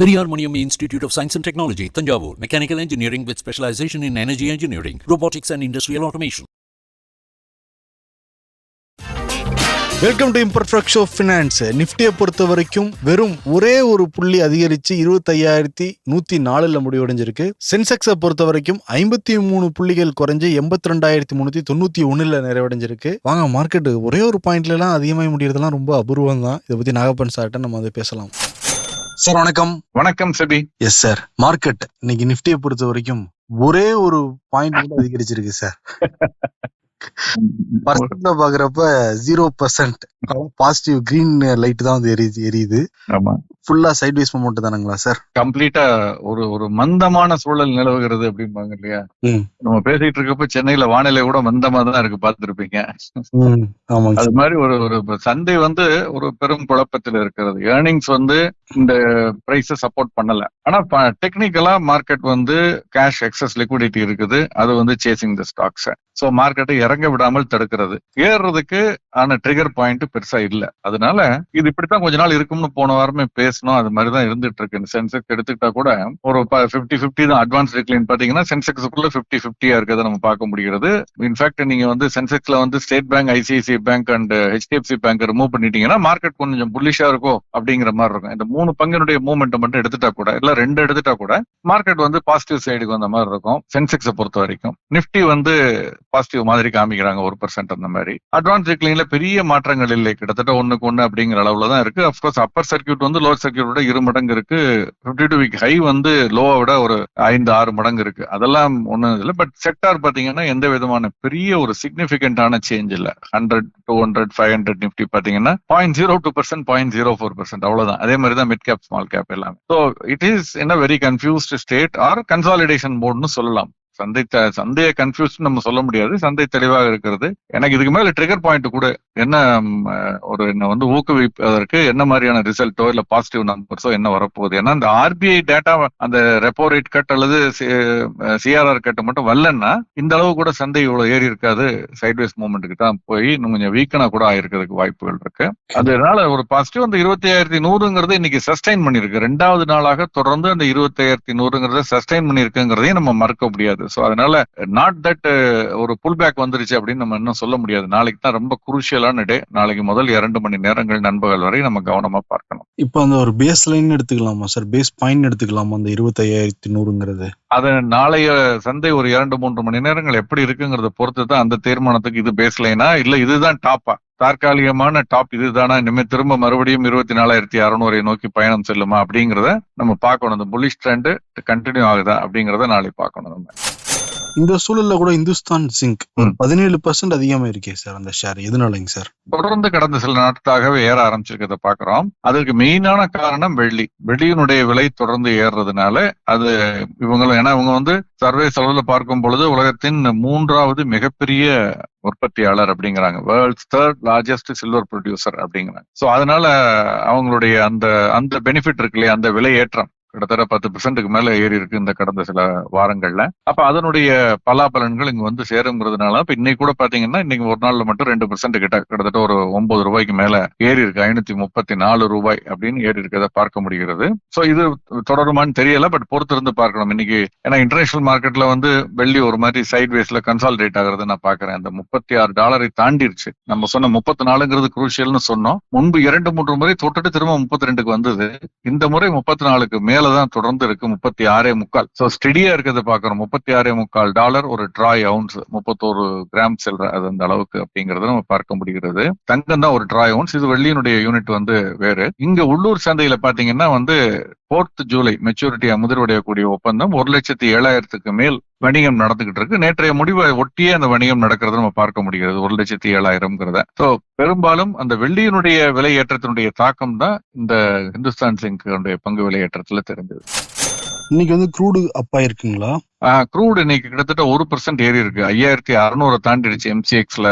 Periyar Maniam institute of science and technology Thanjavur mechanical engineering with specialisation in energy engineering robotics and industrial automation welcome to imperfect show finance நிஃப்டியை பொறுத்த வரைக்கும் வெறும் ஒரே ஒரு புள்ளி அதிகரித்து இருபத்தையாயிரத்தி நூற்றி நாலில் முடிவடைஞ்சிருக்கு. சென்செக்ஸை பொறுத்த வரைக்கும் ஐம்பத்தி மூணு புள்ளிகள் குறைஞ்சு எண்பத்தி ரெண்டாயிரத்தி முந்நூற்றி தொண்ணூற்றி ஒன்றில் நிறைவடைஞ்சிருக்கு. வாங்க மார்க்கெட்டு ஒரே ஒரு பாயிண்ட்லலாம் அதிகமாக முடியறதுலாம் ரொம்ப அபூர்வம் தான் இதை பற்றி நாகப்பன் சார்ட்ட நம்ம அதை பேசலாம். சார் வணக்கம். வணக்கம் செபி. எஸ் சார் மார்க்கெட் இன்னைக்கு நிஃப்டியை பொறுத்த வரைக்கும் ஒரே ஒரு பாயிண்ட் மட்டும் அதிகரிச்சிருக்கு சார் பர்சன்ட்ல பாக்குறப்ப zero percent positive green light தான் வந்து எரியுது. எரியுது ஃபுல்லா சைட்வேஸ் மொமெண்ட் தானுங்களா சார் கம்ப்ளீட்டா ஒரு ஒரு மந்தமான சூழல் நிலவுகிறது அப்படிம்பாங்க இல்லையா. நம்ம பேசிட்டு இருக்கப்ப சென்னையில வானிலை கூட மந்தமா தான் இருக்கு பார்த்திருப்பீங்க. ஆமாங்க அது மாதிரி ஒரு ஒரு சந்தை வந்து ஒரு பெரும் குழப்பத்தில் இருக்கிறது. ஏர்னிங்ஸ் வந்து இந்த பிரைஸ சப்போர்ட் பண்ணல. ஆனா டெக்னிக்கலா மார்க்கெட் வந்து கேஷ் எக்ஸஸ் லிக்விடிட்டி இருக்குது. அது வந்து சேசிங் த ஸ்டாக்ஸ் சோ மார்க்கெட்டை இறங்க விடாமல் தடுக்கிறது. ஏறுறதுக்கு ஆன ட்ரிகர் பாயிண்ட் பெருசா இல்ல. அதனால இது இப்படித்தான் கொஞ்ச நாள் இருக்கும்னு போன வாரமே பேசணும் அது மாதிரி தான் இருந்துட்டு இருக்கு சென்செக்ஸ் எடுத்துக்கிட்டா கூட ஒரு பிப்டி பிப்டி தான் அட்வான்ஸ் டிக்ளைன் பாத்தீங்கன்னா சென்செக்ஸுக்குள்ள பிப்டி பிப்டியா இருக்கிறத நம்ம பார்க்க முடிகிறது. இன்ஃபேக்ட் நீங்க வந்து சென்செக்ஸ்ல வந்து State Bank ICICI Bank and HDFC Bank remove பண்ணிட்டீங்கன்னா மார்க்கெட் கொஞ்சம் புல்லிஷா இருக்கும் அப்படிங்கிற மாதிரி இருக்கும். இந்த மூணு பங்கினுடைய மூவ்மெண்ட் மட்டும் எடுத்துட்டா கூட இல்ல ரெண்டு எடுத்துட்டா கூட மார்க்கெட் வந்து பாசிட்டிவ் சைடுக்கு வந்த மாதிரி இருக்கும். சென்செக்ஸை பொறுத்த வரைக்கும். நிப்டி வந்து பாசிட்டிவ் மாதிரி காமிக்கிறாங்க ஒரு பர்சன்ட் அந்த மாதிரி. அட்வான்ஸ் டிக்ளைன்ல பெரிய மாற்றங்கள் இல்லை. கிட்டத்தட்ட ஒண்ணுக்கு ஒண்ணு அப்படிங்கிற அளவுல தான் இருக்கு அப்கோர்ஸ் அப்பர் சர்க்கியூட் வந்து லோ லோவர் சர்க்கியூட் விட இரு மடங்கு இருக்கு. பிப்டி டூ வீக் ஹை வந்து லோவை விட ஒரு ஐந்து ஆறு மடங்கு இருக்கு. அதெல்லாம் ஒன்றும் இல்லை பட் செக்டார் பார்த்தீங்கன்னா எந்த விதமான பெரிய ஒரு சிக்னிபிகண்டான சேஞ்ச் இல்லை. Hundred two hundred five hundred Nifty பார்த்தீங்கன்னா point zero two percent point zero four percent அவ்வளோதான் அதே மாதிரி தான் மிட் கேப் ஸ்மால் கேப் எல்லாமே so it is in very confused state or consolidation மோட்னு சொல்லலாம். சந்தை த- சந்தையை கன்ஃபியூஸ் நம்ம சொல்ல முடியாது. சந்தை தெளிவாக இருக்கிறது. எனக்கு இதுக்கு மேல ட்ரிகர் பாயிண்ட் கூட என்ன ஒரு என்ன வந்து ஊக்குவிப்பதற்கு என்ன மாதிரியான ரிசல்ட்டோ இல்ல பாசிட்டிவ் நம்பர்ஸோ என்ன வரப்போகுது? ஏன்னா இந்த ஆர்பிஐ டேட்டா அந்த ரெப்போ ரேட் கட் அல்லது சிஆர்ஆர் கட் மட்டும் வரலன்னா இந்த அளவு கூட சந்தை இவ்வளவு ஏறி இருக்காது. சைட்வேஸ் மூவ்மெண்ட்டுக்கு தான் போய் இன்னும் கொஞ்சம் வீக்கனா கூட ஆயிருக்கிறதுக்கு வாய்ப்புகள் இருக்கு. அதனால ஒரு பாசிட்டிவ் அந்த இருபத்தி ஆயிரத்தி நூறுங்கிறது இன்னைக்கு சஸ்டைன் பண்ணிருக்கு ரெண்டாவது நாளாக தொடர்ந்து அந்த இருபத்தி ஆயிரத்தி நூறுங்கிறத சஸ்டைன் பண்ணிருக்குங்கிறதையும் நம்ம மறக்க முடியாது. சோ அதனால நாட் தட் ஒரு புல் பேக் வந்துருச்சு அப்படின்னு நம்ம இன்னும் சொல்ல முடியாது. நாளைக்கு தான் ரொம்ப குரூஷியலான டே நாளைக்கு முதல் இரண்டு மணி நேரங்கள் நண்பகல் வரை நம்ம கவனமா பார்க்கணும். இப்போ அந்த ஒரு பேஸ் லைன் எடுத்துக்கலாமா சார் பேஸ் பாயிண்ட் எடுத்துக்கலாமா அந்த இருபத்தையாயிரத்தி நூறுங்கிறது? அது நாளைய சந்தை ஒரு இரண்டு மூன்று மணி நேரங்கள் எப்படி இருக்குங்கிறத பொறுத்து தான் அந்த தீர்மானத்துக்கு இது பேஸ் லைனா இல்ல இதுதான் டாப்பா தற்காலிகமான டாப் இதுதானா? இனிமே திரும்ப மறுபடியும் இருபத்தி நாலாயிரத்தி அறுநூறை நோக்கி பயணம் செல்லுமா அப்படிங்கறத நம்ம பார்க்கணும். இந்த புல்லிஷ் ட்ரெண்ட் கண்டினியூ ஆகுதா அப்படிங்கறத நாளை பார்க்கணும் நம்ம. இந்த சூழல்ல கூட இந்துஸ்தான் சிங்க். பதினேழு பர்சன்ட் அதிகமா இருக்கே சார் அந்த ஷேர் எதனாலங்க சார்? தொடர்ந்து கடந்த சில நாட்களாகவே ஏற ஆரம்பிச்சிருக்கிறத பாக்குறோம் அதுக்கு மெயினான காரணம் வெள்ளி. வெள்ளியினுடைய விலை தொடர்ந்து ஏறுறதுனால அது இவங்களும் ஏன்னா இவங்க வந்து சர்வதேச அளவுல பார்க்கும் பொழுது உலகத்தின் மூன்றாவது மிகப்பெரிய உற்பத்தியாளர் அப்படிங்கிறாங்க. World's third largest silver producer அப்படிங்கிறாங்க. சோ அதனால அவங்களுடைய அந்த அந்த பெனிஃபிட் இருக்கு இல்லையா? அந்த விலை ஏற்றம் கிட்டத்தட்ட பத்து பெர்சென்ட்டுக்கு மேல ஏறி இருக்கு இந்த கடந்த சில வாரங்கள்ல. அப்ப அதனுடைய பலாபலன்கள் இங்க வந்து சேருங்கிறதுனால இப்ப இன்னைக்கு கூட பாத்தீங்கன்னா இன்னைக்கு ஒரு நாள்ல மட்டும் ரெண்டு பெர்சென்ட் கிட்ட கிட்டத்தட்ட ஒரு ஒன்பது ரூபாய்க்கு மேல ஏறி இருக்கு. ஐநூத்தி முப்பத்தி நாலு ரூபாய் அப்படின்னு ஏறி இருக்கிறத பார்க்க முடிகிறது. சோ இது தொடருமான்னு தெரியல பட் பொறுத்திருந்து பார்க்கணும் இன்னைக்கு. ஏன்னா இன்டர்நேஷனல் மார்க்கெட்ல வந்து வெள்ளி ஒரு மாதிரி சைட் வேஸ்ல கன்சால்டேட் ஆகுறத நான் பாக்குறேன். அந்த முப்பத்தி ஆறு டாலரை தாண்டிருச்சு. நம்ம சொன்ன முப்பத்தி நாலுங்கிறது குரூஷியல்னு சொன்னோம். முன்பு இரண்டு மூன்று முறை தொட்டுட்டு திரும்ப முப்பத்தி ரெண்டுக்கு வந்தது. இந்த முறை முப்பத்தி நாலுக்கு மேலதான் தொடர்ந்து இருக்கு முப்பத்தி ஆறே முக்கால். சோ ஸ்டெடியா இருக்கிறத பாக்குறோம் முப்பத்தி ஆறே முக்கால் டாலர் ஒரு ட்ராய் அவுன்ஸ் முப்பத்தோரு கிராம் செல்ற அது அந்த அளவுக்கு அப்படிங்கறத நம்ம பார்க்க முடிகிறது. தங்கம் தான் ஒரு ட்ராய் அவுன்ஸ் இது வெள்ளியினுடைய யூனிட் வந்து வேறு. இங்க உள்ளூர் சந்தையில பாத்தீங்கன்னா வந்து போர்த் ஜூலை மெச்சூரிட்டியா முதிர்வடையக்கூடிய ஒப்பந்தம் ஒரு லட்சத்தி ஏழாயிரத்துக்கு மேல் வணிகம் நடந்துகிட்டு இருக்கு நேற்றைய முடிவை ஒட்டியே அந்த வணிகம் நடக்கிறது நம்ம பார்க்க முடிகிறது. ஒரு லட்சத்தி ஏழாயிரம்ங்கிறத. சோ பெரும்பாலும் அந்த வெள்ளியினுடைய விலை ஏற்றத்தினுடைய தாக்கம் தான் இந்த இந்துஸ்தான் சிங்கனுடைய பங்கு விலை ஏற்றத்துல தெரிஞ்சது. இன்னைக்கு வந்து க்ரூடு அப்பா இருக்குங்களா க்ரூடு இன்னைக்கு கிட்டத்தட்ட ஒரு பர்சன்ட் ஏறி இருக்கு. ஐயாயிரத்தி அறுநூறு தாண்டிடுச்சு எம்சிஎக்ஸ்ல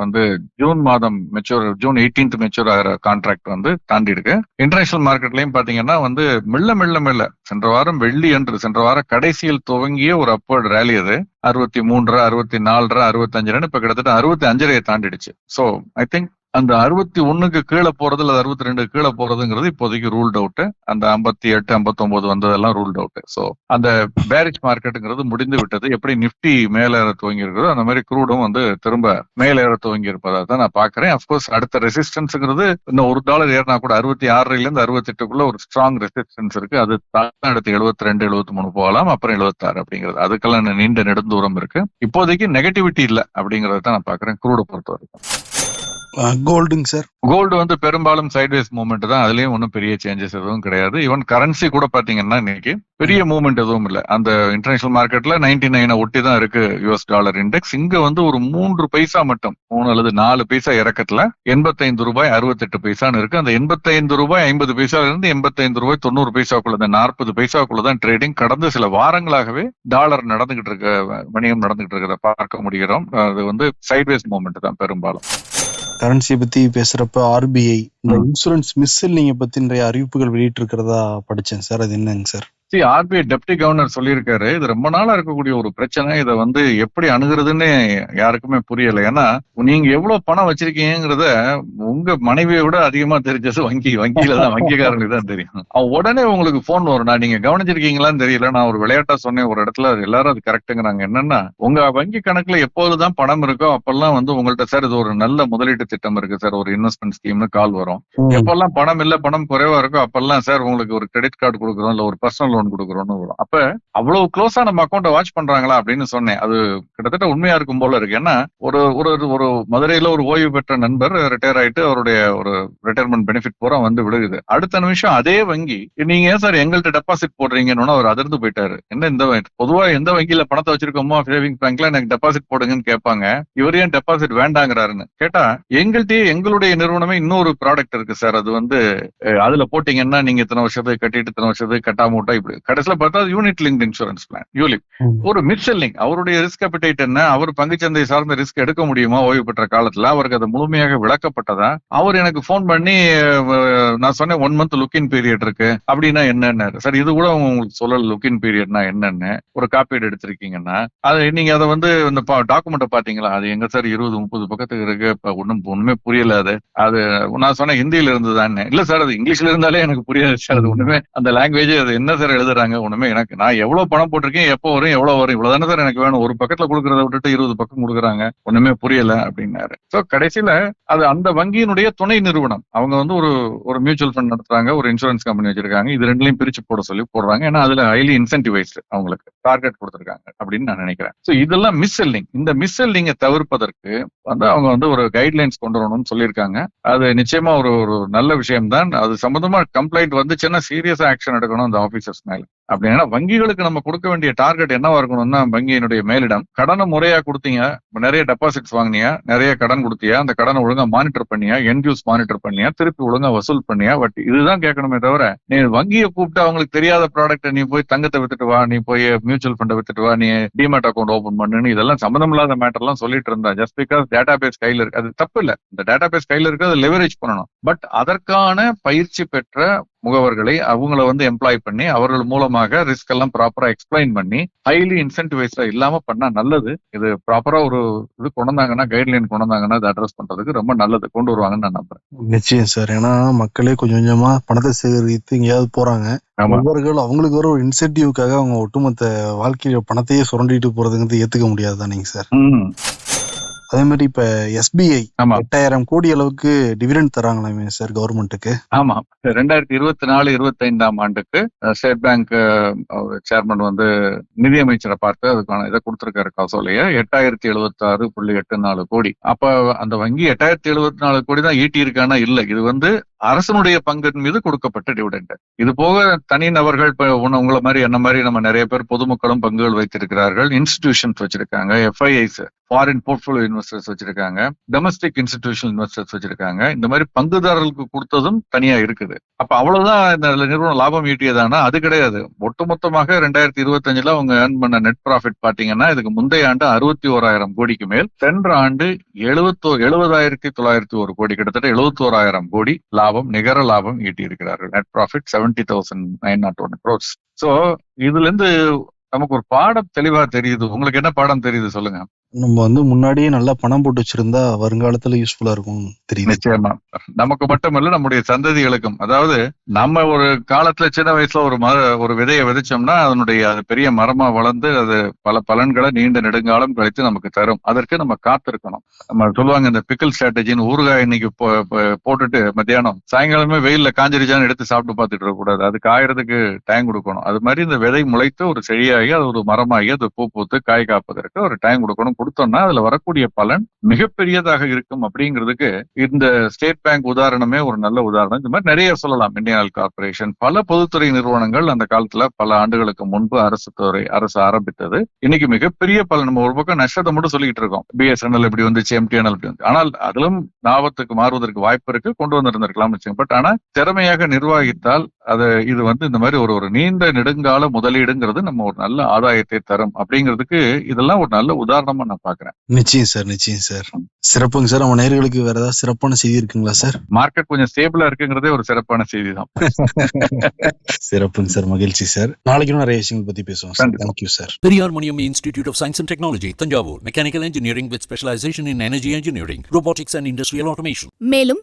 வந்து ஜூன் மாதம் மெச்சூர் ஜூன் 18th மெச்சூர் ஆகிற கான்ட்ராக்ட் வந்து தாண்டி இருக்கு இன்டர்நேஷனல் மார்க்கெட்லயும் பாத்தீங்கன்னா வந்து மெல்ல மெல்ல மெல்ல. சென்ற வாரம் வெள்ளி அன்று சென்ற வாரம் கடைசியில் துவங்கிய ஒரு அப்பர்ட் ரேலி அது. அறுபத்தி மூன்று அறுபத்தி நாலு அறுபத்தஞ்சு இப்ப கிட்டத்தட்ட அறுபத்தி அஞ்சரையை தாண்டிடுச்சு. சோ ஐ திங்க் அந்த அறுபத்தி ஒண்ணுக்கு கீழே போறது அல்லது அறுபத்தி ரெண்டு கீழே போறதுங்கிறது இப்போதைக்கு ரூல் அவுட் அந்த ஐம்பத்தி எட்டு ஐம்பத்தி வந்ததெல்லாம் ரூல் அவுட் ஸோ அந்த பேரிஷ் மார்க்கெட்டுங்கிறது முடிந்து விட்டது. எப்படி நிப்டி மேலேற துவங்கி இருக்கிறதோ அந்த மாதிரி குரூடும் வந்து திரும்ப மேலேற துவங்கி இருப்பதா தான் நான் பாக்குறேன் அப்கோர்ஸ் அடுத்த ரெசிஸ்டன்ஸ்ங்கிறது இன்னும் ஒரு டாலர் ஏறினா கூட அறுபத்தி ஆறுல இருந்து அறுபத்தி எட்டுக்குள்ள ஒரு ஸ்ட்ராங் ரெசிஸ்டன்ஸ் இருக்கு. அது தான் அடுத்து எழுபத்தி ரெண்டு எழுபத்தி மூணு போகலாம். அப்புறம் எழுபத்தாறு அப்படிங்கிறது. அதுக்கெல்லாம் நீண்ட நெடுந்தூரம் இருக்கு. இப்போதைக்கு நெகட்டிவிட்டி இல்லை அப்படிங்கறத தான் நான் பாக்குறேன் குரூடை பொறுத்த வரைக்கும் கோல்டுங்க சார் கோல்டு வந்து பெரும்பாலும் சைட்வேஸ் மூவ்மெண்ட் தான். அதுலயும் ஒன்றும் பெரிய சேஞ்சஸ் எதுவும் கிடையாது. ஈவன் கரன்சி கூட பாத்தீங்கன்னா இன்னைக்கு பெரிய மூவ்மெண்ட் எதுவும் இல்லை. அந்த இன்டர்நேஷனல் மார்க்கெட்ல நைன்டி நைனை ஒட்டி தான் இருக்கு யூஎஸ் டாலர் இண்டெக்ஸ் இங்க வந்து ஒரு மூன்று பைசா மட்டும் மூணு அல்லது நாலு பைசா இறக்கத்துல எண்பத்தைந்து ரூபாய் அறுபத்தெட்டு பைசான்னு இருக்கு. அந்த எண்பத்தைந்து ரூபாய் ஐம்பது பைசால இருந்து எண்பத்தைந்து ரூபாய் தொண்ணூறு பைசாக்குள்ள இந்த நாற்பது பைசாக்குள்ள தான் ட்ரேடிங் கடந்த சில வாரங்களாகவே டாலர் நடந்துகிட்டு இருக்க வணிகம் நடந்துகிட்டு இருக்கிறத பார்க்க முடிகிறோம். அது வந்து சைட்வேஸ் மூவ்மெண்ட் தான் பெரும்பாலும். கரன்சியை பத்தி பேசுறப்ப ஆர்பிஐ இந்த. இன்சூரன்ஸ் மிஸ்ஸில்லிங்க பத்தி நிறைய அறிவிப்புகள் வெளியிட்டு இருக்கிறதா படிச்சேன் சார் அது என்னங்க சார் சி ஆர்பிஐ டெப்டி கவர்னர் சொல்லியிருக்காரு. இது ரொம்ப நாளா இருக்கக்கூடிய ஒரு பிரச்சனை. இதை வந்து எப்படி அணுகிறதுன்னு யாருக்குமே புரியல. ஏன்னா நீங்க எவ்வளவு பணம் வச்சிருக்கீங்கிறத உங்க மனைவியை விட அதிகமா தெரிஞ்சது வங்கி. வங்கியில தான் வங்கிக்காரங்களுக்கு தான் தெரியும். அவன் உடனே உங்களுக்கு போன் வரும். நான் நீங்க கவனிச்சிருக்கீங்களான்னு தெரியல. நான் ஒரு விளையாட்டா சொன்னேன். ஒரு இடத்துல எல்லாரும் அது கரெக்டுங்கிறாங்க என்னன்னா உங்க வங்கி கணக்குல எப்போதுதான் பணம் இருக்கோ அப்பெல்லாம் வந்து உங்கள்ட்ட சார் இது ஒரு நல்ல முதலீட்டு திட்டம் இருக்கு சார் ஒரு இன்வெஸ்ட்மெண்ட் ஸ்கீம்னு கால் வரும். எப்பெல்லாம் பணம் இல்ல பணம் குறைவா இருக்கோ அப்பெல்லாம் சார் உங்களுக்கு ஒரு கிரெடிட் கார்டு கொடுக்குறோம். இல்ல ஒரு பர்சனல் லோன் கொடுக்குறோம்னு வரும். அப்ப அவ்வளவு க்ளோஸா நம்ம அக்கௌண்ட்டை வாட்ச் பண்றாங்களா அப்படின்னு சொன்னேன். அது கிட்டத்தட்ட உண்மையா இருக்கும் போல இருக்கு. ஏன்னா ஒரு ஒரு ஒரு மதுரையில ஒரு ஓய்வு பெற்ற நண்பர் ரிட்டையர் ஆயிட்டு அவருடைய ஒரு ரிட்டையர்மெண்ட் பெனிஃபிட் பூரா வந்து விழுகுது. அடுத்த நிமிஷம் அதே வங்கி நீங்க ஏன் சார் எங்கள்கிட்ட டெபாசிட் போடுறீங்கன்னு அவர் அதிர்ந்து போயிட்டாரு. என்ன இந்த வங்கி- பொதுவா எந்த வங்கியில பணத்தை வச்சிருக்கோமோ சேவிங் பேங்க்ல எனக்கு டெபாசிட் போடுங்கன்னு கேட்பாங்க. இவர் ஏன் டெபாசிட் வேண்டாங்கிறாருன்னு. கேட்டா எங்கள்கிட்டயே எங்களுடைய நிறுவனமே இன்னொரு ப்ராடக்ட் இருக்கு சார். அது வந்து அதுல போட்டீங்கன்னா நீங்க இத்தனை வருஷத்துக்கு கட்டிட்டு இத்தனை வருஷத்துக்கு கட்டாம விட்டா இப்படி கடைசியில பார்த்தா unit link insurance plan ULIP. ஒரு மிட் செல்லிங் அவருடைய ரிஸ்க் அப்பிடைட் என்ன? அவர் பங்குச்சந்தை சார்ந்த ரிஸ்க் எடுக்க முடியுமா? ஓய்வு பெற்ற காலத்துல. அவருக்கு அது முழுமையாக விளக்கப்பட்டதா? அவர் எனக்கு ஃபோன் பண்ணி நான் சொன்னேன் ஒன் மந்த் லுக்கின் பீரியட் இருக்கு. அப்படின்னா என்னன்னு சார் இது கூட உங்களுக்கு சொல்லல லுக்கின் பீரியட்னா என்னன்னு. ஒரு காப்பீடு எடுத்திருக்கீங்கன்னா அது நீங்க அதை வந்து இந்த டாக்குமெண்ட்டை பாத்தீங்களா அது எங்க சார் இருபது முப்பது பக்கத்துக்கு இருக்கு. இப்ப ஒண்ணும் ஒண்ணுமே புரியல அது. அது நான் சொன்னேன் ஹிந்தியில இருந்துதான்னு. இல்ல சார் அது இங்கிலீஷ்ல இருந்தாலே எனக்கு புரியாது சார். அது ஒண்ணுமே அந்த லாங்குவேஜ் அது என்ன சார் எழுதுறாங்க ஒண்ணுமே எனக்கு நான் எவ்வளவு பணம் போட்டிருக்கேன் எப்போ வரும் எவ்வளவு வரும் இவ்வளவுதானே சார் எனக்கு வேணும் ஒரு பக்கத்துல கொடுக்கறத விட்டுட்டு இருபது பக்கம் கொடுக்குறாங்க ஒண்ணுமே புரியல அப்படின்னாரு. சோ கடைசியில அது அந்த வங்கியினுடைய துணை நிறுவனம் அவங்க வந்து ஒரு ஒரு மியூச்சுவல் ஃபண்ட் நடத்துறாங்க ஒரு இன்சூரன்ஸ் கம்பெனி வச்சிருக்காங்க இது ரெண்டுலயும் பிரிச்சு போட சொல்லி போடுறாங்க ஏன்னா அதுல ஹைலி இன்சென்டிவைஸ்டு அவங்களுக்கு டார்கெட் கொடுத்துருக்காங்க அப்படின்னு நான் நினைக்கிறேன். சோ இதெல்லாம் மிஸ் செல்லிங் இந்த மிஸ் செல்லிங்கை தவிர்ப்பதற்கு வந்து அவங்க வந்து ஒரு கைட்லைன்ஸ் கொண்டு வரணும்னு சொல்லியிருக்காங்க. அது நிச்சயமா ஒரு ஒரு நல்ல விஷயம் தான் அது சம்பந்தமா கம்ப்ளைண்ட் வந்துச்சுன்னா சீரியஸா ஆக்ஷன் எடுக்கணும் அந்த ஆபீசர்ஸ் மேல அப்படின்னா வங்கிகளுக்கு நம்ம கொடுக்க வேண்டிய டார்கெட் என்னவா இருக்கணும்னா வங்கியினுடைய மேலிடம். கடனை முறையா கொடுத்தீங்க நிறைய டெபாசிட்ஸ் வாங்கினியா நிறைய கடன் கொடுத்தியா அந்த கடனை ஒழுங்கா மானிட்டர் பண்ணியா என் யூஸ் மானிட்டர் பண்ணியா திருப்பி ஒழுங்கா வசூல் பண்ணியா பட் இதுதான் கேட்கணுமே தவிர நீ வங்கியை கூப்பிட்டு அவங்களுக்கு தெரியாத ப்ராடக்ட் நீ போய் தங்கத்தை வித்துட்டு வா நீ போய் மியூச்சுவல் ஃபண்டை வித்துட்டு வா நீ டிமேட் அக்கௌண்ட் ஓபன் பண்ணுன்னு இதெல்லாம் சம்பந்தம் இல்லாத மேட்டர்லாம் சொல்லிட்டு இருந்தா ஜஸ்ட் பிகாஸ் டேட்டா பேஸ் கையில இருக்கு அது தப்பு இல்ல. இந்த டேட்டா பேஸ் கையில இருக்கு அதை லெவரேஜ் பண்ணணும். பட் அதற்கான பயிற்சி பெற்ற முகவர்களை அவங்கள வந்து எம்ப்ளாய் பண்ணி அவர்கள் மூலம் மூலமாக ரிஸ்க் எல்லாம் ப்ராப்பரா எக்ஸ்பிளைன் பண்ணி ஹைலி இன்சென்டிவைஸ்டா இல்லாம பண்ணா நல்லது. இது ப்ராப்பரா ஒரு இது கொண்டு வந்தாங்கன்னா கைட்லைன் கொண்டு வந்தாங்கன்னா அதை அட்ரஸ் பண்றதுக்கு ரொம்ப நல்லது. கொண்டு வருவாங்கன்னு நான் நம்புறேன். நிச்சயம் சார். ஏன்னா மக்களே கொஞ்சம் கொஞ்சமா பணத்தை சேகரித்து எங்கேயாவது போறாங்க. ஒவ்வொருகள் அவங்களுக்கு வர ஒரு இன்சென்டிவ்க்காக அவங்க ஒட்டுமொத்த வாழ்க்கையில பணத்தையே சுரண்டிட்டு போறதுங்கிறது ஏத்துக்க முடியாது தானேங்க சார் அதே மாதிரி இப்ப எஸ்பிஐ எட்டாயிரம் கோடி அளவுக்கு டிவிடெண்ட் தராங்களாமே சார் கவர்மெண்ட்டுக்கு ஆமா. ரெண்டாயிரத்தி இருபத்தி நாலு இருபத்தி ஐந்தாம் ஆண்டுக்கு ஸ்டேட் பேங்க் சேர்மன் வந்து நிதியமைச்சரை பார்த்து அதுக்கான இதை கொடுத்திருக்காரு காசோலைய. எட்டாயிரத்தி எழுபத்தி ஆறு புள்ளி எட்டு நாலு கோடி. அப்ப அந்த வங்கி எட்டாயிரத்தி எழுபத்தி நாலு கோடி தான் ஈட்டி இருக்கானா இல்ல. இது வந்து அரசனுடைய பங்கின் மீது கொடுக்கப்பட்ட டிவிடெண்ட் இது போக தனி நபர்கள் இப்ப உங்களை மாதிரி என்ன மாதிரி நம்ம நிறைய பேர் பொதுமக்களும் பங்குகள் வைத்திருக்கிறார்கள். இன்ஸ்டிடியூஷன்ஸ் வச்சிருக்காங்க. எஃப்ஐஐஸ் ஃபாரின் போர்ட்ஃபோலியோ இன்வெஸ்டர்ஸ் வச்சிருக்காங்க டொமஸ்டிக் இன்ஸ்டிடியூஷனல் இன்வெஸ்டர்ஸ் வச்சிருக்காங்க. இந்த மாதிரி பங்குதாரர்களுக்கு கொடுத்ததும் தனியா இருக்குது. அப்ப அவ்வளவுதான் இந்த நிறுவனம் லாபம் ஈட்டியதானா? அது கிடையாது. ஒட்டுமொத்தமாக ரெண்டாயிரத்தி இருபத்தஞ்சுல அவங்க ஏர்ன் பண்ண நெட் ப்ராஃபிட் பாத்தீங்கன்னா இதுக்கு முந்தைய ஆண்டு அறுபத்தி ஓராயிரம் கோடிக்கு மேல் சென்ற ஆண்டு எழுபத்தோ எழுபதாயிரத்தி தொள்ளாயிரத்தி ஒரு கோடி கிட்டத்தட்ட எழுபத்தோராயிரம் கோடி லாபம் நிகர லாபம் ஈட்டி இருக்கிறார்கள் net profit seventy thousand nine nought one crores so இதுல இருந்து நமக்கு ஒரு பாடம் தெளிவா தெரியுது. உங்களுக்கு என்ன பாடம் தெரியுது சொல்லுங்க. நம்ம வந்து முன்னாடியே நல்லா பணம் போட்டு வச்சிருந்தா வருங்காலத்துல யூஸ்ஃபுல்லா இருக்கும் தெரியும் நிச்சயமா. நமக்கு மட்டுமல்ல நம்முடைய சந்ததிகளுக்கும். அதாவது நம்ம ஒரு காலத்துல சின்ன வயசுல ஒரு மர ஒரு விதையை விதைச்சோம்னா அதனுடைய அது பெரிய மரமா வளர்ந்து அது பல பலன்களை நீண்ட நெடுங்காலம் கழித்து நமக்கு தரும். அதற்கு நம்ம காத்திருக்கணும். நம்ம சொல்லுவாங்க இந்த பிக்கல் ஸ்ட்ராட்டஜின்னு ஊறுகாய் இன்னைக்கு போட்டுட்டு மத்தியானம் சாயங்காலமே வெயில்ல காஞ்சிருச்சான்னு எடுத்து சாப்பிட்டு பார்த்துட்டு இருக்கக்கூடாது. அது காயறதுக்கு டைம் கொடுக்கணும். அது மாதிரி இந்த விதை முளைத்து ஒரு செடியாகி அது ஒரு மரமாகி அது பூ பூத்து காய் காப்பதற்கு ஒரு டைம் கொடுக்கணும். கொடுத்தோம்னா அதுல வரக்கூடிய பலன் மிகப்பெரியதாக இருக்கும் அப்படிங்கிறதுக்கு இந்த ஸ்டேட் பேங்க் உதாரணமே ஒரு நல்ல உதாரணம். இந்த மாதிரி நிறைய சொல்லலாம். இந்தியன் ஆயில் கார்பரேஷன் பல பொதுத்துறை நிறுவனங்கள் அந்த காலத்துல பல ஆண்டுகளுக்கு முன்பு அரசு துறை அரசு ஆரம்பித்தது. இன்னைக்கு மிகப்பெரிய பலன். நம்ம ஒரு பக்கம் நஷ்டத்தை மட்டும் சொல்லிட்டு இருக்கோம். பிஎஸ்என்எல் இப்படி வந்துச்சு எம்டிஎன்எல் இப்படி வந்து. ஆனால் அதிலும் லாபத்துக்கு மாறுவதற்கு வாய்ப்பு இருக்கு கொண்டு வந்திருந்திருக்கலாம் வச்சுங்க பட் ஆனா திறமையாக நிர்வாகித்தால் அது இது வந்து இந்த மாதிரி ஒரு ஒரு நீண்ட நெடுங்கால முதலீடுங்கிறது நம்ம ஒரு நல்ல ஆதாயத்தை தரும் அப்படிங்கிறதுக்கு இதெல்லாம் ஒரு நல்ல உதாரணமா நான் பாக்குறேன். நிச்சயம் சார் நிச்சயம் சார். சிறப்புங்க சார். நம்ம நேயர்களுக்கு வேற ஏதாவது சிறப்பான செய்தி இருக்குங்களா சார்? மார்க்கெட் கொஞ்சம் ஸ்டேபிளா இருக்குங்கிறதே ஒரு சிறப்பான செய்தி தான் சிறப்புங்க சார். மகிழ்ச்சி சார். நாளைக்கு நிறைய விஷயங்கள் பத்தி பேசுவோம் sir. Thank you sir Periyar Maniam Institute of Science and Technology, Tanjavur. Mechanical engineering with specialization in energy engineering, robotics and industrial automation. மேலும்